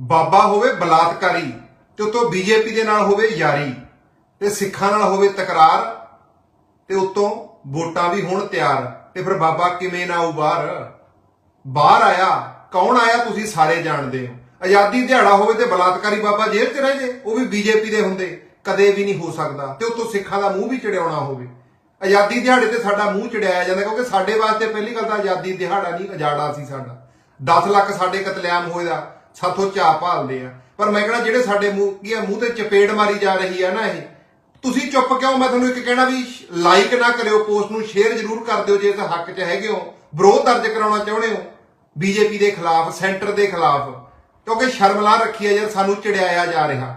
ਬਾਬਾ ਹੋਵੇ ਬਲਾਤਕਾਰੀ ਤੇ ਉਤੋਂ ਬੀਜੇਪੀ ਦੇ ਨਾਲ ਹੋਵੇ ਯਾਰੀ ਤੇ ਸਿੱਖਾਂ ਨਾਲ ਹੋਵੇ ਤਕਰਾਰ ਤੇ ਉਤੋਂ ਵੋਟਾਂ ਵੀ ਹੋਣ ਤਿਆਰ ਤੇ ਫਿਰ ਬਾਬਾ ਕਿਵੇਂ ਨਾ ਆਊ ਬਾਹਰ? ਬਾਹਰ ਆਇਆ, ਕੌਣ ਆਇਆ ਤੁਸੀਂ ਸਾਰੇ ਜਾਣਦੇ ਹੋ? ਆਜ਼ਾਦੀ ਦਿਹਾੜਾ ਹੋਵੇ ਤੇ ਬਲਾਤਕਾਰੀ ਬਾਬਾ ਜੇਲ੍ਹ 'ਚ ਰਹੇ ਜੇ, ਉਹ ਵੀ ਬੀਜੇਪੀ ਦੇ ਹੁੰਦੇ, ਕਦੇ ਵੀ ਨਹੀਂ ਹੋ ਸਕਦਾ ਤੇ ਉਤੋਂ ਸਿੱਖਾਂ ਦਾ ਮੂੰਹ ਵੀ ਚੜਿਆਉਣਾ ਹੋਵੇ। ਆਜ਼ਾਦੀ ਦਿਹਾੜੇ ਤੇ ਸਾਡਾ ਮੂੰਹ ਚੜਿਆਇਆ ਜਾਂਦਾ ਕਿਉਂਕਿ ਸਾਡੇ ਵਾਸਤੇ ਪਹਿਲੀ ਗੱਲ ਤਾਂ ਆਜ਼ਾਦੀ ਦਿਹਾੜਾ ਨਹੀਂ, ਅਜਾੜਾ ਸੀ ਸਾਡਾ। 10 ਲੱਖ ਸਾਡੇ ਕਤਲੇਆਮ ਹੋਏ ਦਾ ਸਾਥੋਂ ਚਾਹ ਭਾਲਦੇ ਆ। ਪਰ ਮੈਂ ਕਹਿੰਦਾ ਜਿਹੜੇ ਸਾਡੇ ਮੂੰਹ ਕੀ ਆ, ਮੂੰਹ ਤੇ ਚਪੇੜ ਮਾਰੀ ਜਾ ਰਹੀ ਆ ਨਾ ਇਹ, ਤੁਸੀਂ ਚੁੱਪ ਕਿਉਂ? ਮੈਂ ਤੁਹਾਨੂੰ ਇੱਕ ਕਹਿਣਾ ਵੀ ਲਾਈਕ ਨਾ ਕਰਿਓ ਪੋਸਟ ਨੂੰ ਸ਼ੇਅਰ ਜ਼ਰੂਰ ਕਰ ਦਿਓ ਜੇ ਇਸ ਹੱਕ 'ਚ ਹੈਗੇ ਹੋ। ਵਿਰੋਧ ਦਰਜ ਕਰਾਉਣਾ ਚਾਹੁੰਦੇ ਹੋ ਬੀਜੇਪੀ ਦੇ ਖਿਲਾਫ ਸੈਂਟਰ ਦੇ ਖਿਲਾਫ। ਕਿਉਂਕਿ ਸ਼ਰਮਲਾ ਰੱਖੀ ਹੈ ਜੇ ਸਾਨੂੰ ਚੜਿਆਇਆ ਜਾ ਰਿਹਾ।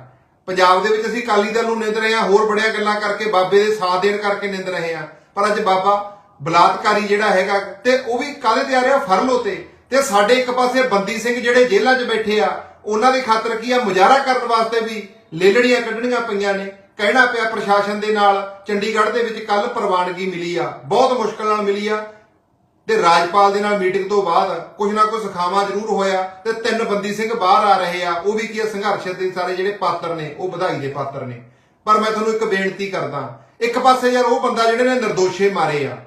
ਪੰਜਾਬ ਦੇ ਵਿੱਚ ਅਸੀਂ ਅਕਾਲੀ ਦਲ ਨੂੰ ਨਿੰਦ ਰਹੇ ਹਾਂ, ਹੋਰ ਬੜੀਆਂ ਗੱਲਾਂ ਕਰਕੇ ਬਾਬੇ ਦੇ ਸਾਥ ਦੇਣ ਕਰਕੇ ਨਿੰਦ ਰਹੇ ਹਾਂ। ਪਰ ਅੱਜ ਬਾਬਾ ਬਲਾਤਕਾਰੀ ਜਿਹੜਾ ਹੈਗਾ, ਤੇ ਉਹ ਵੀ ਕਾਹਦੇ ਤੇ ਆ ਰਿਹਾ? ਫਰਲੋ ਤੇ। ਤੇ ਸਾਡੇ ਇੱਕ ਪਾਸੇ ਬੰਦੀ ਸਿੰਘ ਜਿਹੜੇ ਜੇਲ੍ਹਾਂ 'ਚ ਬੈਠੇ ਆ, ਉਹਨਾਂ ਦੇ ਖਾਤਰ ਕੀ ਆ? ਮੁਜ਼ਾਹਰਾ ਕਰਨ ਵਾਸਤੇ ਵੀ ਲੇਲੜੀਆਂ ਕੱਢਣੀਆਂ ਪਈਆਂ ਨੇ। ਕਹਿਣਾ ਪਿਆ ਪ੍ਰਸ਼ਾਸਨ ਦੇ ਨਾਲ, ਚੰਡੀਗੜ੍ਹ ਦੇ ਵਿੱਚ ਕੱਲ ਪ੍ਰਵਾਨਗੀ ਮਿਲੀ ਆ। ਬਹੁਤ ਮੁਸ਼ਕਲ ਨਾਲ ਮਿਲੀ ਆ। ਤੇ ਰਾਜਪਾਲ ਦੇ ਨਾਲ ਮੀਟਿੰਗ ਤੋਂ ਬਾਅਦ ਕੁਝ ਨਾ ਕੁਝ ਸਖਾਵਾ ਜ਼ਰੂਰ ਹੋਇਆ ਤੇ ਤਿੰਨ ਬੰਦੀ ਸਿੰਘ ਬਾਹਰ ਆ ਰਹੇ ਆ। ਉਹ ਵੀ ਕੀ ਆ? ਸੰਘਰਸ਼ ਦੇ ਸਾਰੇ ਜਿਹੜੇ ਪਾਤਰ ਨੇ, ਉਹ ਵਧਾਈ ਦੇ ਪਾਤਰ ਨੇ। ਪਰ ਮੈਂ ਤੁਹਾਨੂੰ ਇੱਕ ਬੇਨਤੀ ਕਰਦਾ, ਇੱਕ ਪਾਸੇ ਯਾਰ ਉਹ ਬੰਦਾ ਜਿਹੜੇ ਨੇ ਨਿਰਦੋਸ਼ੇ ਮਾਰੇ ਆ,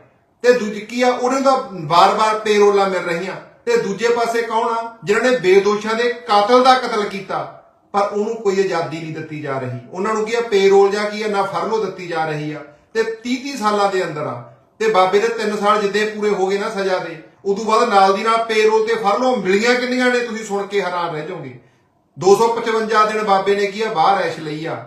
ਤੇ ਦੂਜੀ ਕੀ ਆ? ਉਹਨਾਂ ਦਾ ਵਾਰ-ਵਾਰ ਪੇਰੋਲਾਂ ਮਿਲ ਰਹੀਆਂ। ਤੇ ਦੂਜੇ ਪਾਸੇ ਕੌਣ ਆ? ਜਿਨ੍ਹਾਂ ਨੇ ਬੇਦੋਸ਼ਾਂ ਦੇ ਕਾਤਲ ਦਾ ਕਤਲ ਕੀਤਾ। ਪਰ ਉਹਨੂੰ ਕੋਈ ਆਜ਼ਾਦੀ ਨਹੀਂ ਦਿੱਤੀ ਜਾ ਰਹੀ। ਉਹਨਾਂ ਨੂੰ ਕੀ ਆ? ਪੇਰੋਲ ਜਾਂ ਕੀ ਆ? ਨਾ ਫਰਲੋ ਦਿੱਤੀ ਜਾ ਰਹੀ ਆ। ਤੇ 30 30 ਸਾਲਾਂ ਦੇ ਅੰਦਰ ਆ। ਤੇ ਬਾਬੇ ਦੇ 3 ਸਾਲ ਜਿੱਦੇ ਪੂਰੇ ਹੋ ਗਏ ਨਾ ਸਜ਼ਾ ਦੇ, ਉਦੋਂ ਬਾਅਦ ਨਾਲ ਦੀ ਨਾਲ ਪੇਰੋਲ ਤੇ ਫਰਲੋ ਮਿਲੀਆਂ ਕਿੰਨੀਆਂ ਨੇ? ਤੁਸੀਂ ਸੁਣ ਕੇ ਹੈਰਾਨ ਰਹਿ ਜਾਓਗੇ। 255 ਦਿਨ ਬਾਬੇ ਨੇ ਕੀ ਆ? ਬਾਹਰ ਐਸ਼ ਲਈ ਆ।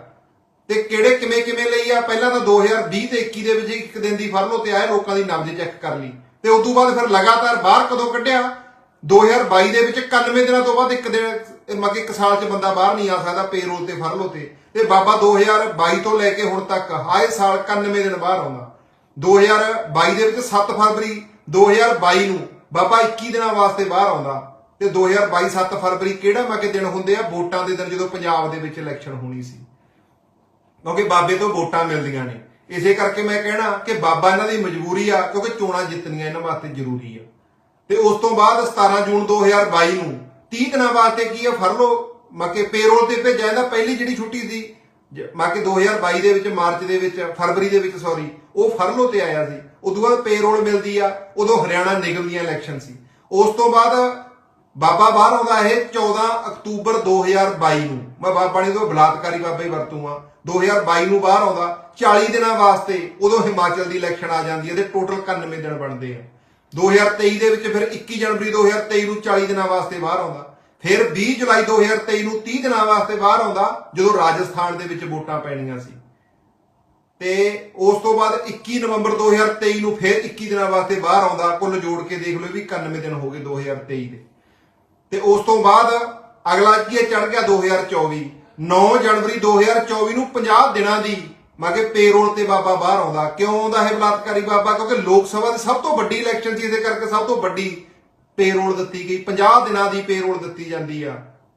ਤੇ ਕਿਹੜੇ ਕਿਵੇਂ ਕਿਵੇਂ ਲਈ ਆ? ਪਹਿਲਾਂ ਤਾਂ 2020 ਤੇ 21 ਦੇ ਵਿੱਚ ਇੱਕ ਦਿਨ ਦੀ ਫਰਲੋ ਤੇ ਆਏ, ਲੋਕਾਂ ਦੀ ਨਬਜ਼ ਚੈੱਕ ਕਰ ਲਈ। ਤੇ ਉਦੋਂ ਬਾਅਦ ਫਿਰ ਲਗਾਤਾਰ ਬਾਹਰ ਕਦੋਂ ਕੱਢਿਆ? 2022 ਦੇ ਵਿੱਚ 91 ਦਿਨਾਂ ਤੋਂ ਬਾਅਦ ਇੱਕ ਦਿਨ ਮੱਕੇ ਇੱਕ ਸਾਲ 'ਚ ਬੰਦਾ ਬਾਹਰ ਨਹੀਂ ਆ ਸਕਦਾ ਪੇਰੋਲ ਤੇ ਫਰਲੋ ਤੇ। ਤੇ ਬਾਬਾ 2022 ਤੋਂ ਲੈ ਕੇ ਹੁਣ ਤੱਕ ਆਏ ਸਾਲ 91 ਦਿਨ ਬਾਹਰ ਆਉਂਦਾ। 2022 ਦੇ ਵਿੱਚ 7 ਫਰਵਰੀ 2022 ਨੂੰ ਬਾਬਾ 21 ਦਿਨਾਂ ਵਾਸਤੇ ਬਾਹਰ ਆਉਂਦਾ। ਤੇ 2022 7 ਫਰਵਰੀ ਕਿਹੜਾ ਮੱਕੇ ਦਿਨ ਹੁੰਦੇ ਆ? ਵੋਟਾਂ ਦੇ ਦਿਨ ਜਦੋਂ ਪੰਜਾਬ ਦੇ ਵਿੱਚ ਇਲੈਕਸ਼ਨ ਹੋਣੀ ਸੀ। ਕਿਉਂਕਿ ਬਾਬੇ ਤੋਂ ਵੋਟਾਂ ਮਿਲਦੀਆਂ ਨੇ। ਇਸੇ ਕਰਕੇ ਮੈਂ ਕਹਿਣਾ ਕਿ ਬਾਬਾ ਇਹਨਾਂ ਦੀ ਮਜਬੂਰੀ ਆ, ਕਿਉਂਕਿ ਚੋਣਾਂ ਜਿੱਤਣੀਆਂ ਇਹਨਾਂ ਵਾਸਤੇ ਜ਼ਰੂਰੀ ਆ। ਤੇ ਉਸ ਤੋਂ ਬਾਅਦ 17 ਜੂਨ 2022 ਨੂੰ 30 ਦਿਨਾਂ ਵਾਸਤੇ ਕੀ ਆ ਫਰਲੋ ਮੱਕੇ ਪੇਰੋਲ ਤੇ ਭੇਜਿਆ ਇਹਦਾ ਪਹਿਲੀ ਜਿਹੜੀ ਛੁੱਟੀ ਸੀ, ਜ- ਮੱਕੇ 2022 ਦੇ ਵਿੱਚ, ਮਾਰਚ ਦੇ ਵਿੱਚ, ਫਰਵਰੀ ਦੇ ਵਿੱਚ ਸੌਰੀ ਉਹ ਫਰਲੋ ਤੇ ਆਇਆ ਸੀ। ਉਦੋਂ ਬਾਅਦ ਪੇਰੋਲ ਮਿਲਦੀ ਆ, ਉਦੋਂ ਹਰਿਆਣਾ ਨਿਗਮ ਦੀਆਂ ਇਲੈਕਸ਼ਨ ਸੀ। ਉਸ ਤੋਂ ਬਾਅਦ ਬਾਬਾ ਬਾਹਰ ਆਉਂਦਾ ਇਹ 14 ਅਕਤੂਬਰ 2022 ਨੂੰ। ਮੈਂ ਬਾਬਾ ਨੇ ਤੋਂ ਬਲਾਤਕਾਰੀ ਬਾਬਾ ਹੀ ਵਰਤੂ ਵਰਤੂਗਾ 2022 ਨੂੰ ਬਾਹਰ ਆਉਂਦਾ 40 ਦਿਨਾਂ ਵਾਸਤੇ ਉਦੋਂ ਹਿਮਾਚਲ ਦੀ ਇਲੈਕਸ਼ਨ ਆ ਜਾਂਦੀ ਹੈ ਤੇ ਟੋਟਲ 91 ਦਿਨ ਬਣਦੇ ਆ। 2023 ਦੇ ਵਿੱਚ ਫਿਰ 21 ਜਨਵਰੀ 2023 ਨੂੰ 40 ਦਿਨਾਂ ਵਾਸਤੇ ਬਾਹਰ ਆਉਂਦਾ। ਫਿਰ 20 ਜੁਲਾਈ 2023 ਨੂੰ 30 ਦਿਨਾਂ ਵਾਸਤੇ ਬਾਹਰ ਆਉਂਦਾ, ਜਦੋਂ ਰਾਜਸਥਾਨ ਦੇ ਵਿੱਚ ਵੋਟਾਂ ਪੈਣੀਆਂ ਸੀ। ਤੇ ਉਸ ਤੋਂ ਬਾਅਦ 21 ਨਵੰਬਰ 2023 ਨੂੰ ਫਿਰ 21 ਦਿਨਾਂ ਵਾਸਤੇ ਬਾਹਰ ਆਉਂਦਾ, ਕੁੱਲ ਜੋੜ ਕੇ ਦੇਖ ਲਓ ਵੀ 91 ਦਿਨ ਹੋ ਗਏ 2023 ਦੇ। ਤੇ ਉਸ ਤੋਂ ਬਾਅਦ ਅਗਲਾ ਕੀ ਚੜ ਗਿਆ 2024 9 ਜਨਵਰੀ 2024 ਨੂੰ 50 ਦਿਨਾਂ ਦੀ ਮੈਂ ਕਿ ਪੇਰੋਲ ਤੇ ਬਾਬਾ ਬਾਹਰ ਆਉਂਦਾ। ਕਿਉਂ ਆਉਂਦਾ ਹੈ ਬਲਾਤਕਾਰੀ ਬਾਬਾ? ਕਿਉਂਕਿ ਲੋਕ ਸਭਾ ਦੀ ਸਭ ਤੋਂ ਵੱਡੀ ਇਲੈਕਸ਼ਨ ਸੀ, ਇਹਦੇ ਕਰਕੇ ਸਭ ਤੋਂ ਵੱਡੀ ਪੇਰੋਲ ਦਿੱਤੀ ਗਈ। 50 ਦਿਨਾਂ ਦੀ ਪੇਰੋਲ ਦਿੱਤੀ ਜਾਂਦੀ ਆ।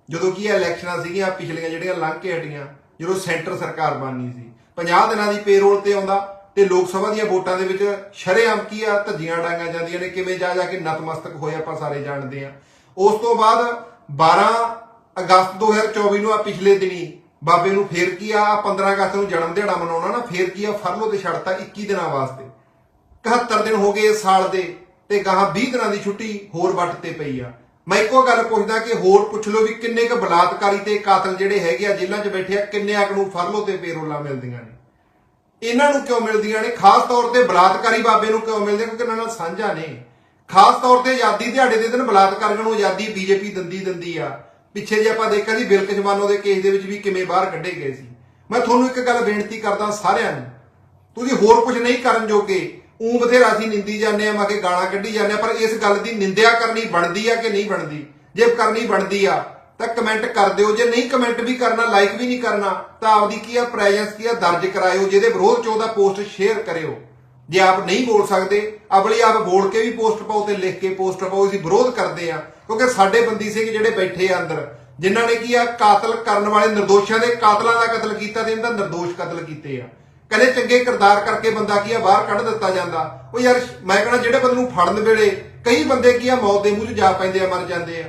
ਜਦੋਂ ਕੀ ਇਹ ਇਲੈਕਸ਼ਨਾਂ ਸੀਗੀਆਂ, ਪਿਛਲੀਆਂ ਜਿਹੜੀਆਂ ਲੰਘ ਕੇ ਹਟੀਆਂ, ਜਦੋਂ ਸੈਂਟਰ ਸਰਕਾਰ ਬਣਨੀ ਸੀ। 50 ਦਿਨਾਂ ਦੀ ਪੇਰੋਲ ਤੇ ਆਉਂਦਾ ਤੇ ਲੋਕ ਸਭਾ ਦੀਆਂ ਵੋਟਾਂ ਦੇ ਵਿੱਚ ਸ਼ਰੇਆਮ ਕੀ ਆ? ਧੱਜੀਆਂ ਡਾਂਗਾਂ ਜਾਂਦੀਆਂ ਨੇ, ਕਿਵੇਂ ਜਾ ਜਾ ਕੇ ਨਤਮਸਤਕ ਹੋਏ ਆਪਾਂ ਸਾਰੇ ਜਾਣਦੇ ਆ। ਉਸ ਤੋਂ ਬਾਅਦ 12 ਅਗਸਤ 2024 ਨੂੰ ਆ ਪਿਛਲੇ ਦਿਨੀ ਬਾਬੇ ਨੂੰ ਫੇਰ ਕੀ ਆ 15 ਅਗਸਤ ਨੂੰ ਜਨਮ ਦਿਹਾੜਾ ਮਨਾਉਣਾ ਨਾ, ਫੇਰ ਕੀ ਆ ਫਰਲੋ ਤੇ ਛੱਡਤਾ 21 ਦਿਨਾਂ ਵਾਸਤੇ। 71 ਦਿਨ ਹੋ ਗਏ ਇਸ ਸਾਲ ਦੇ ਤੇ ਗਾਹਾਂ 20 ਦਿਨਾਂ ਦੀ ਛੁੱਟੀ ਹੋਰ ਵੱਟ ਤੇ ਪਈ ਆ। ਮੈਂ ਇੱਕੋ ਗੱਲ ਪੁੱਛਦਾ ਕਿ ਹੋਰ ਪੁੱਛ ਲਓ ਵੀ ਕਿੰਨੇ ਕ ਬਲਾਤਕਾਰੀ ਤੇ ਕਾਤਲ ਜਿਹੜੇ ਹੈਗੇ ਆ, ਜੇਲ੍ਹਾਂ 'ਚ ਬੈਠੇ ਆ, ਕਿੰਨੇ ਆਕ ਨੂੰ ਫਰਲੋ ਤੇ ਪੇਰੋਲਾਂ ਮਿਲਦੀਆਂ ਨੇ? ਇਹਨਾਂ ਨੂੰ ਕਿਉਂ ਮਿਲਦੀਆਂ ਨੇ? ਖਾਸ ਤੌਰ ਤੇ ਬਲਾਤਕਾਰੀ ਬਾਬੇ ਨੂੰ ਕਿਉਂ ਮਿਲਦੇ? ਕਿਉਂਕਿ ਇਹਨਾਂ ਨਾਲ ਸਾਂਝਾ ਨੇ। ਖਾਸ ਤੌਰ ਤੇ ਆਜ਼ਾਦੀ ਦਿਹਾੜੇ ਦੇ ਦਿਨ ਬਲਾਤਕਾਰੀਆਂ ਨੂੰ ਆਜ਼ਾਦੀ ਬੀਜੇਪੀ ਦੰਦੀ ਦਿੰਦੀ ਆ। ਪਿੱਛੇ ਜੇ ਆਪਾਂ ਦੇਖਿਆ ਸੀ ਬਿਲਕ ਜਮਾਨੋ ਦੇ ਕੇਸ ਦੇ ਵਿੱਚ ਵੀ ਕਿਵੇਂ ਬਾਹਰ ਕੱਢੇ ਗਏ ਸੀ। ਮੈਂ ਤੁਹਾਨੂੰ ਇੱਕ ਗੱਲ ਬੇਨਤੀ ਕਰਦਾ ਸਾਰਿਆਂ ਨੂੰ, ਤੁਸੀਂ ਹੋਰ ਕੁਝ ਨਹੀਂ ਕਰਨ ਜੋਗੇ, ਊਂ ਬਥੇਰਾ ਅਸੀਂ ਨਿੰਦੀ ਜਾਂਦੇ ਆ ਮਾਕੇ ਗਾਲਾਂ ਕੱਢੀ ਜਾਂਦੇ ਆ ਪਰ ਇਸ ਗੱਲ ਦੀ ਨਿੰਦਿਆ ਕਰਨੀ ਬਣਦੀ ਆ ਕਿ ਨਹੀਂ ਬਣਦੀ? ਜੇ ਕਰਨੀ ਬਣਦੀ ਆ, ਤਾਂ ਕਮੈਂਟ ਕਰ ਦਿਓ। ਜੇ ਨਹੀਂ ਕਮੈਂਟ ਵੀ ਕਰਨਾ ਲਾਈਕ ਵੀ ਨਹੀਂ ਕਰਨਾ, ਤਾਂ ਆਪਦੀ ਕੀ ਆ ਪ੍ਰੈਜ਼ੈਂਸ ਕੀ ਆ, ਦਰਜ ਕਰਾਇਓ, ਜਿਹਦੇ ਵਿਰੋਧ ਚ ਉਹਦਾ ਪੋਸਟ ਸ਼ੇਅਰ ਕਰਿਓ। ਜੇ ਆਪ ਨਹੀਂ ਬੋਲ ਸਕਦੇ ਅਗਲੀ ਆਪ ਬੋਲ ਕੇ ਵੀ ਪੋਸਟ ਪਾਓ ਤੇ ਲਿਖ ਕੇ ਪੋਸਟ ਪਾਓ, ਅਸੀਂ ਵਿਰੋਧ ਕਰਦੇ ਆ ਕਿਉਂਕਿ ਸਾਡੇ ਬੰਦੀ ਸਿੰਘ ਜਿਹੜੇ ਬੈਠੇ ਆ ਅੰਦਰ, ਜਿਨ੍ਹਾਂ ਨੇ ਕੀ ਆ, ਕਾਤਲ ਕਰਨ ਵਾਲੇ ਨਿਰਦੋਸ਼ਾਂ ਦੇ ਕਾਤਲਾਂ ਦਾ ਕਤਲ ਕੀਤਾ ਤੇ ਇਹਨਾਂ ਦਾ ਨਿਰਦੋਸ਼ ਕਤਲ ਕੀਤੇ ਆ। ਕਦੇ ਚੰਗੇ ਕਿਰਦਾਰ ਕਰਕੇ ਬੰਦਾ ਕੀ ਆ, ਬਾਹਰ ਕੱਢ ਦਿੱਤਾ ਜਾਂਦਾ। ਉਹ ਯਾਰ, ਮੈਂ ਕਹਿੰਦਾ ਜਿਹੜੇ ਬੰਦੇ ਨੂੰ ਫੜਨ ਵੇਲੇ ਕਈ ਬੰਦੇ ਕੀ ਆ, ਮੌਤ ਦੇ ਮੂੰਹ 'ਚ ਜਾ ਪੈਂਦੇ ਆ, ਮਰ ਜਾਂਦੇ ਆ।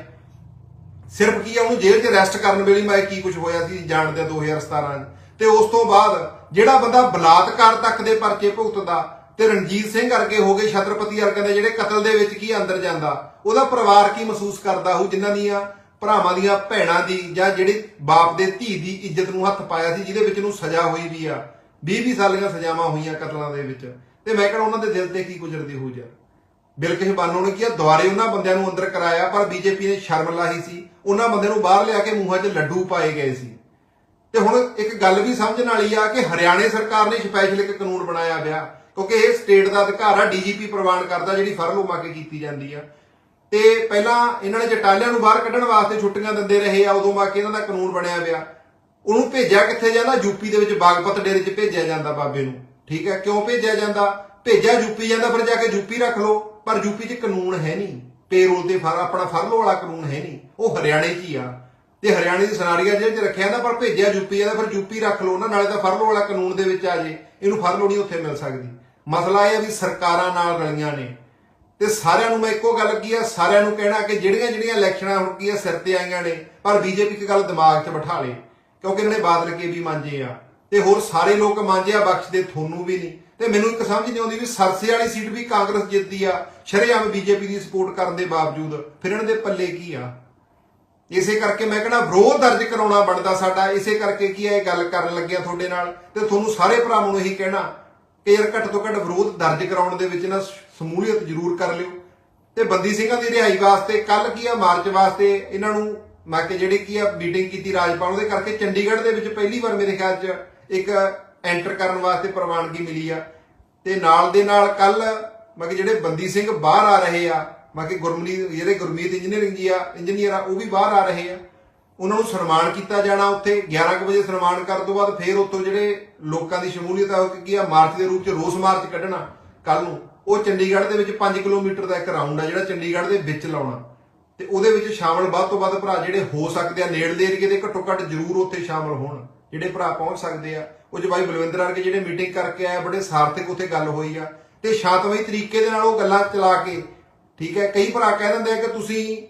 ਸਿਰਫ ਕੀ ਆ, ਉਹਨੂੰ ਜੇਲ੍ਹ 'ਚ ਰੈਸਟ ਕਰਨ ਵੇਲੇ ਮੈਂ ਕੀ ਕੁਝ ਹੋਇਆ ਸੀ ਜਾਣਦੇ ਆ 2017 'ਚ। ਤੇ ਉਸ ਤੋਂ ਬਾਅਦ ਜਿਹੜਾ ਬੰਦਾ ਬਲਾਤਕਾਰ ਤੱਕ ਦੇ ਪਰਚੇ ਭੁਗਤਦਾ ਤੇ ਰਣਜੀਤ ਸਿੰਘ ਵਰਗੇ ਹੋ ਗਏ ਛਤਰਪਤੀ ਵਰਗੇ ਦੇ ਜਿਹੜੇ ਕਤਲ ਦੇ ਵਿੱਚ ਕੀ ਅੰਦਰ ਜਾਂਦਾ, ਉਹਦਾ ਪਰਿਵਾਰ ਕੀ ਮਹਿਸੂਸ ਕਰਦਾ ਹੋ ਜਿਨ੍ਹਾਂ ਦੀਆਂ ਭਰਾਵਾਂ ਦੀਆਂ ਭੈਣਾਂ ਦੀ ਜਾਂ ਜਿਹੜੇ ਬਾਪ ਦੇ ਧੀ ਦੀ ਇੱਜ਼ਤ ਨੂੰ ਹੱਥ ਪਾਇਆ ਸੀ, ਜਿਹਦੇ ਵਿੱਚ ਨੂੰ ਸਜ਼ਾ ਹੋਈ ਵੀ ਆ 20 20 ਸਾਲ ਦੀਆਂ ਸਜ਼ਾਵਾਂ ਹੋਈਆਂ ਕਤਲਾਂ ਦੇ ਵਿੱਚ। ਤੇ ਮੈਂ ਕਹਿੰਦਾ ਉਹਨਾਂ ਦੇ ਦਿਲ ਤੇ ਕੀ ਗੁਜ਼ਰਦੀ ਹੋ ਜਾ? ਬਿਲਕਿਸ਼ ਬਾਨੋ ਨੇ ਕਿਹਾ, ਦੁਆਰੇ ਉਹਨਾਂ ਬੰਦਿਆਂ ਨੂੰ ਅੰਦਰ ਕਰਾਇਆ, ਪਰ ਬੀਜੇਪੀ ਨੇ ਸ਼ਰਮ ਲਾਹੀ ਸੀ। ਉਹਨਾਂ ਬੰਦਿਆਂ ਨੂੰ ਬਾਹਰ ਲਿਆ ਕੇ ਮੂੰਹਾਂ 'ਚ ਲੱਡੂ ਪਾਏ ਗਏ ਸੀ। ਤੇ ਹੁਣ ਇੱਕ ਗੱਲ ਵੀ ਸਮਝਣ ਵਾਲੀ ਆ ਕਿ ਹਰਿਆਣੇ ਸਰਕਾਰ ਨੇ ਸਪੈਸ਼ਲ ਇੱਕ ਕਾਨੂੰਨ ਬਣਾਇਆ ਪਿਆ। ਕਿਉਂਕਿ ਇਹ ਸਟੇਟ ਦਾ ਅਧਿਕਾਰ ਆ, ਡੀਜੀਪੀ ਪ੍ਰਵਾਨ ਕਰਦਾ, ਜਿਹੜੀ ਫਰਲੋ ਮਾ ਕੇ ਕੀਤੀ ਜਾਂਦੀ ਆ। ਤੇ ਪਹਿਲਾਂ ਇਹਨਾਂ ਨੇ ਜਟਾਲਿਆਂ ਨੂੰ ਬਾਹਰ ਕੱਢਣ ਵਾਸਤੇ ਛੁੱਟੀਆਂ ਦਿੰਦੇ ਰਹੇ ਆ, ਉਦੋਂ ਮਾ ਇਹਨਾਂ ਦਾ ਕਾਨੂੰਨ ਬਣਿਆ ਪਿਆ। ਉਹਨੂੰ ਭੇਜਿਆ ਕਿੱਥੇ ਜਾਂਦਾ? ਯੂਪੀ ਦੇ ਵਿੱਚ ਬਾਗਪਤ ਡੇਰੇ 'ਚ ਭੇਜਿਆ ਜਾਂਦਾ ਬਾਬੇ ਨੂੰ। ਠੀਕ ਹੈ ਕਿਉਂ ਭੇਜਿਆ ਜਾਂਦਾ? ਭੇਜਿਆ ਯੂਪੀ ਜਾਂਦਾ ਫਿਰ ਜਾ ਕੇ ਯੂਪੀ ਰੱਖ ਲਓ। ਪਰ ਯੂਪੀ 'ਚ ਕਾਨੂੰਨ ਹੈ ਨਹੀਂ। ਪੇਰੋਲ ਤੇ ਫਰ, ਆਪਣਾ ਫਰਲੋ ਵਾਲਾ ਕਾਨੂੰਨ ਹੈ ਨਹੀਂ। ਉਹ ਹਰਿਆਣੇ 'ਚ ਹੀ ਆ। ਤੇ ਹਰਿਆਣੇ ਦੀ ਸਨਾਰੀਆ ਜੇਲ੍ਹ 'ਚ ਰੱਖਿਆ ਜਾਂਦਾ ਪਰ ਭੇਜਿਆ ਯੂਪੀ ਦਾ, ਫਿਰ ਯੂਪੀ ਰੱਖ ਲਓ ਨਾ, ਨਾਲੇ ਤਾਂ ਫਰਲੋ ਵਾਲਾ ਕਾਨੂੰਨ ਦੇ ਵਿੱਚ ਆ ਜੇ। ਇਹਨੂੰ ਫਰਲੋ ਨਹੀਂ ਉੱਥੇ ਮਿਲ ਸਕਦੀ। ਮਸਲਾ ਇਹ ਆ ਵੀ ਸਰਕਾਰਾਂ ਨਾਲ ਰਲੀਆਂ ਨੇ। ਤੇ ਸਾਰਿਆਂ ਨੂੰ ਮੈਂ ਇੱਕੋ ਗੱਲ ਕੀ ਆ, ਸਾਰਿਆਂ ਨੂੰ ਕਹਿਣਾ ਕਿ ਜਿਹੜੀਆਂ ਜਿਹੜੀਆਂ ਇਲੈਕਸ਼ਨਾਂ ਹੁਣ ਕੀ ਆ, ਸਿਰ ਤੇ ਆਈਆਂ ਨੇ, ਪਰ ਬੀਜੇਪੀ ਇੱਕ ਗੱਲ ਦਿਮਾਗ 'ਚ ਬਿਠਾ ਲੇ, ਕਿਉਂਕਿ ਇਹਨਾਂ ਨੇ ਬਾਦਲ ਕੇ ਵੀ ਮਾਂਜੇ ਆ। ਤੇ ਹੋਰ ਸਾਰੇ ਲੋਕ ਮਾਂਜੇ ਆ ਬਖਸ਼ਦੇ ਤੁਹਾਨੂੰ ਵੀ ਨਹੀਂ। ਤੇ ਮੈਨੂੰ ਇੱਕ ਸਮਝ ਨਹੀਂ ਆਉਂਦੀ ਵੀ ਸਰਸੇ ਵਾਲੀ ਸੀਟ ਵੀ ਕਾਂਗਰਸ ਜਿੱਤਦੀ ਆ, ਸ਼ਰੇਆਮ ਬੀਜੇਪੀ ਦੀ ਸਪੋਰਟ ਕਰਨ ਦੇ ਬਾਵਜੂਦ, ਫਿਰ ਇਹਨਾਂ ਦੇ ਪੱਲੇ ਕੀ ਆ? ਇਸੇ ਕਰਕੇ ਮੈਂ ਕਹਿੰਦਾ ਵਿਰੋਧ ਦਰਜ ਕਰਾਉਣਾ ਬਣਦਾ ਸਾਡਾ, ਇਸੇ ਕਰਕੇ ਕੀ ਹੈ ਇਹ ਗੱਲ ਕਰਨ ਲੱਗਿਆ ਤੁਹਾਡੇ ਨਾਲ। ਤੇ ਤੁਹਾਨੂੰ ਸਾਰੇ ਭਰਾਵਾਂ ਨੂੰ ਇਹੀ ਕਹਿਣਾ ਕਿ ਯਾਰ ਘੱਟ ਤੋਂ ਘੱਟ ਵਿਰੋਧ ਦਰਜ ਕਰਾਉਣ ਦੇ ਵਿੱਚ ਨਾ ਸਮੂਲੀਅਤ ਜ਼ਰੂਰ ਕਰ ਲਿਓ। ਤੇ ਬੰਦੀ ਸਿੰਘਾਂ ਦੀ ਰਿਹਾਈ ਵਾਸਤੇ ਕੱਲ ਕੀ ਆ, ਮਾਰਚ ਵਾਸਤੇ ਇਹਨਾਂ ਨੂੰ ਮੈਂ ਕਿ ਜਿਹੜੀ ਕੀ ਆ ਮੀਟਿੰਗ ਕੀਤੀ ਰਾਜਪਾਲ, ਉਹਦੇ ਕਰਕੇ ਚੰਡੀਗੜ੍ਹ ਦੇ ਵਿੱਚ ਪਹਿਲੀ ਵਾਰ ਮੇਰੇ ਖਿਆਲ 'ਚ ਇੱਕ ਐਂਟਰ ਕਰਨ ਵਾਸਤੇ ਪ੍ਰਵਾਨਗੀ ਮਿਲੀ ਆ। ਤੇ ਨਾਲ ਦੇ ਨਾਲ ਕੱਲ ਮੈਂ ਕਿ ਜਿਹੜੇ ਬੰਦੀ ਸਿੰਘ ਬਾਹਰ ਆ ਰਹੇ ਆ ਬਾਕੀ ਕਿ ਗੁਰਮੀਤ ਜਿਹੜੇ ਗੁਰਮੀਤ ਇੰਜੀਨੀਅਰਿੰਗ ਜੀ ਆ ਇੰਜੀਨੀਅਰ ਆ, ਉਹ ਵੀ ਬਾਹਰ ਆ ਰਹੇ ਆ। ਉਹਨਾਂ ਨੂੰ ਸਨਮਾਨ ਕੀਤਾ ਜਾਣਾ ਉੱਥੇ 11 ਕੁ ਵਜੇ ਸਨਮਾਨ ਕਰਨ ਤੋਂ ਬਾਅਦ ਫਿਰ ਉੱਥੋਂ ਜਿਹੜੇ ਲੋਕਾਂ ਦੀ ਸ਼ਮੂਲੀਅਤ ਆ, ਉਹ ਆ, ਮਾਰਚ ਦੇ ਰੂਪ ਚ ਰੋਸ ਮਾਰਚ ਕੱਢਣਾ ਕੱਲ ਨੂੰ। ਉਹ ਚੰਡੀਗੜ੍ਹ ਦੇ ਵਿੱਚ 5 ਕਿਲੋਮੀਟਰ ਦਾ ਇੱਕ ਰਾਉਂਡ ਆ ਜਿਹੜਾ ਚੰਡੀਗੜ੍ਹ ਦੇ ਵਿੱਚ ਲਾਉਣਾ। ਤੇ ਉਹਦੇ ਵਿੱਚ ਸ਼ਾਮਲ ਵੱਧ ਤੋਂ ਵੱਧ ਭਰਾ ਜਿਹੜੇ ਹੋ ਸਕਦੇ ਆ, ਨੇੜਲੇ ਏਰੀਏ ਦੇ ਘੱਟੋ ਘੱਟ ਜ਼ਰੂਰ ਉੱਥੇ ਸ਼ਾਮਲ ਹੋਣ, ਜਿਹੜੇ ਭਰਾ ਪਹੁੰਚ ਸਕਦੇ ਆ। ਉਹ ਜਵਾਈ ਬਲਵਿੰਦਰ ਵਰਗੇ ਜਿਹੜੇ ਮੀਟਿੰਗ ਕਰਕੇ ਆਏ ਬੜੇ ਸਾਰਥਕ ਉੱਥੇ ਗੱਲ ਹੋਈ ਆ। ਤੇ ਸ਼ਾਂਤਮਈ ਤਰੀਕੇ ਦੇ ਨਾਲ ਉਹ ਗੱਲਾਂ ਚਲਾ ਕੇ ਠੀਕ ਹੈ, ਕਈ ਭਰਾ ਕਹਿ ਦਿੰਦੇ ਆ ਕਿ ਤੁਸੀਂ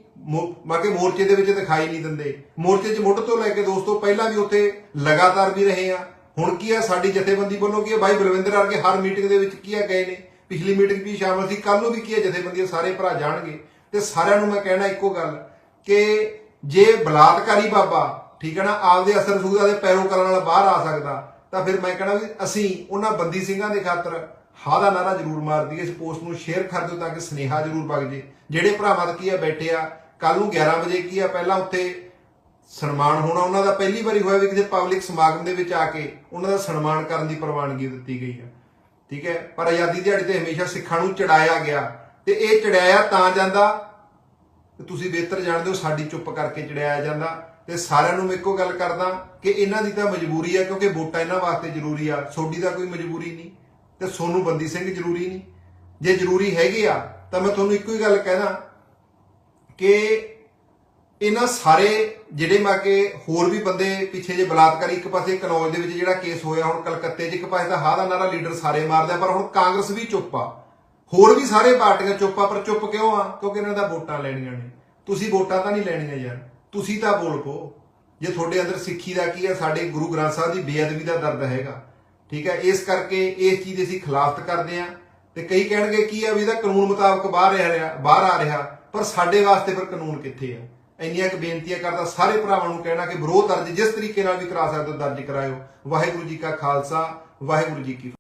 ਮਾਕੇ ਮੋਰਚੇ ਦੇ ਵਿੱਚ ਦਿਖਾਈ ਨਹੀਂ ਦਿੰਦੇ। ਮੋਰਚੇ 'ਚ ਮੁੱਢ ਤੋਂ ਲੈ ਕੇ ਦੋਸਤੋ, ਪਹਿਲਾਂ ਵੀ ਉੱਥੇ ਲਗਾਤਾਰ ਵੀ ਰਹੇ ਆ। ਹੁਣ ਕੀ ਆ, ਸਾਡੀ ਜਥੇਬੰਦੀ ਵੱਲੋਂ ਕੀ ਹੈ ਬਾਈ ਬਲਵਿੰਦਰ ਵਰਗੇ ਹਰ ਮੀਟਿੰਗ ਦੇ ਵਿੱਚ ਕੀ ਆ, ਗਏ ਨੇ। ਪਿਛਲੀ ਮੀਟਿੰਗ ਵੀ ਸ਼ਾਮਲ ਸੀ ਕੱਲ ਨੂੰ ਵੀ ਕੀ ਹੈ ਜਥੇਬੰਦੀਆਂ ਸਾਰੇ ਭਰਾ ਜਾਣਗੇ। ਤੇ ਸਾਰਿਆਂ ਨੂੰ ਮੈਂ ਕਹਿਣਾ ਇੱਕੋ ਗੱਲ ਕਿ ਜੇ ਬਲਾਤਕਾਰੀ ਬਾਬਾ, ਠੀਕ ਹੈ ਨਾ, ਆਪਦੇ ਅਸਰ ਸੂਦਾ ਦੇ ਪੈਰੋਕਾਰਾਂ ਨਾਲ ਬਾਹਰ ਆ ਸਕਦਾ, ਤਾਂ ਫਿਰ ਮੈਂ ਕਹਿਣਾ ਵੀ ਅਸੀਂ ਉਹਨਾਂ ਬੰਦੀ ਸਿੰਘਾਂ ਦੇ ਖਾਤਰ ਹਾ ਦਾ ਨਾਰਾ ਜ਼ਰੂਰ ਮਾਰ ਦਈਏ ਇਸ ਪੋਸਟ ਨੂੰ, ਸ਼ੇਅਰ ਕਰ ਦਿਓ ਤਾਂ ਕਿ ਸਨੇਹਾ ਜ਼ਰੂਰ ਵਗ ਜੇ। ਜਿਹੜੇ ਭਰਾਵਾਂ ਦਾ ਕੀ ਆ ਬੈਠੇ ਆ ਕੱਲ ਨੂੰ 11 ਵਜੇ ਕੀ ਆ, ਪਹਿਲਾਂ ਉੱਥੇ ਸਨਮਾਨ ਹੋਣਾ, ਉਹਨਾਂ ਦਾ ਪਹਿਲੀ ਵਾਰੀ ਹੋਇਆ ਵੀ ਕਿਸੇ ਪਬਲਿਕ ਸਮਾਗਮ ਦੇ ਵਿੱਚ ਆ ਕੇ ਉਹਨਾਂ ਦਾ ਸਨਮਾਨ ਕਰਨ ਦੀ ਪ੍ਰਵਾਨਗੀ ਦਿੱਤੀ ਗਈ ਹੈ ਠੀਕ ਹੈ? ਪਰ ਆਜ਼ਾਦੀ ਦਿਹਾੜੀ ਤੇ ਹਮੇਸ਼ਾ ਸਿੱਖਾਂ ਨੂੰ ਚੜਾਇਆ ਗਿਆ। ਤੇ ਇਹ ਚੜਾਇਆ ਤਾਂ ਜਾਂਦਾ, ਤੇ ਤੁਸੀਂ ਬਿਹਤਰ ਜਾਣਦੇ ਹੋ, ਸਾਡੀ ਚੁੱਪ ਕਰਕੇ ਚੜਾਇਆ ਜਾਂਦਾ। ਤੇ ਸਾਰਿਆਂ ਨੂੰ ਮੈਂ ਇੱਕੋ ਗੱਲ ਕਰਦਾ ਕਿ ਇਹਨਾਂ ਦੀ ਤਾਂ ਮਜਬੂਰੀ ਆ, ਕਿਉਂਕਿ ਵੋਟਾਂ ਇਹਨਾਂ ਵਾਸਤੇ ਜ਼ਰੂਰੀ ਆ। ਸੋਡੀ ਦਾ ਕੋਈ ਮਜਬੂਰੀ ਨਹੀਂ। ਤੇ ਸੋਨੂੰ ਬੰਦੀ ਸਿੰਘ ਜ਼ਰੂਰੀ ਨਹੀਂ। ਜੇ ਜ਼ਰੂਰੀ ਹੈਗੇ ਆ, ਤਾਂ ਮੈਂ ਤੁਹਾਨੂੰ ਇੱਕੋ ਹੀ ਗੱਲ ਕਹਿਣਾ ਕਿ ਇਹਨਾਂ ਸਾਰੇ ਜਿਹੜੇ ਮਾ ਕੇ ਹੋਰ ਵੀ ਬੰਦੇ ਪਿੱਛੇ ਜੇ ਬਲਾਤਕਾਰੀ ਇੱਕ ਪਾਸੇ, ਕਨੌਜ ਦੇ ਵਿੱਚ ਜਿਹੜਾ ਕੇਸ ਹੋਇਆ, ਹੁਣ ਕਲਕੱਤੇ 'ਚ ਇੱਕ ਪਾਸੇ ਦਾ ਹਾਂ ਦਾ ਨਾਰਾ ਲੀਡਰ ਸਾਰੇ ਮਾਰਦੇ ਆ, ਪਰ ਹੁਣ ਕਾਂਗਰਸ ਵੀ ਚੁੱਪ ਆ। ਹੋਰ ਵੀ ਸਾਰੇ ਪਾਰਟੀਆਂ ਚੁੱਪ ਆ, ਪਰ ਚੁੱਪ ਕਿਉਂ ਆ? ਕਿਉਂਕਿ ਇਹਨਾਂ ਦਾ ਵੋਟਾਂ ਲੈਣੀਆਂ ਨੇ। ਤੁਸੀਂ ਵੋਟਾਂ ਤਾਂ ਨਹੀਂ ਲੈਣੀਆਂ ਯਾਰ। ਤੁਸੀਂ ਤਾਂ ਬੋਲ ਪੋ ਜੇ ਤੁਹਾਡੇ ਅੰਦਰ ਸਿੱਖੀ ਦਾ ਕੀ ਆ, ਸਾਡੇ ਗੁਰੂ ਗ੍ਰੰਥ ਸਾਹਿਬ ਦੀ ਬੇਅਦਬੀ ਦਾ ਦਰਦ ਹੈਗਾ। ਠੀਕ ਹੈ, ਇਸ ਕਰਕੇ ਇਸ ਚੀਜ਼ ਦੀ ਅਸੀਂ ਖਿਲਾਫਤ ਕਰਦੇ ਆ ਤੇ ਕਈ ਕਹਿਣਗੇ, ਕੀ ਆ ਵੀ ਇਹਦਾ ਕਾਨੂੰਨ ਮੁਤਾਬਕ ਬਾਹਰ ਰਹਿ ਰਿਹਾ, ਬਾਹਰ ਆ ਰਿਹਾ, ਪਰ ਸਾਡੇ ਵਾਸਤੇ ਫਿਰ ਕਾਨੂੰਨ ਕਿੱਥੇ ਆ? ਇੰਨੀਆਂ ਕੁ ਬੇਨਤੀਆਂ ਕਰਦਾ, ਸਾਰੇ ਭਰਾਵਾਂ ਨੂੰ ਕਹਿਣਾ ਕਿ ਵਿਰੋਧ ਦਰਜ ਜਿਸ ਤਰੀਕੇ ਨਾਲ ਵੀ ਕਰਾ ਸਕਦੇ ਹੋ, ਦਰਜ ਕਰਾਇਓ। ਵਾਹਿਗੁਰੂ ਜੀ ਕਾ ਖਾਲਸਾ, ਵਾਹਿਗੁਰੂ ਜੀ ਕੀ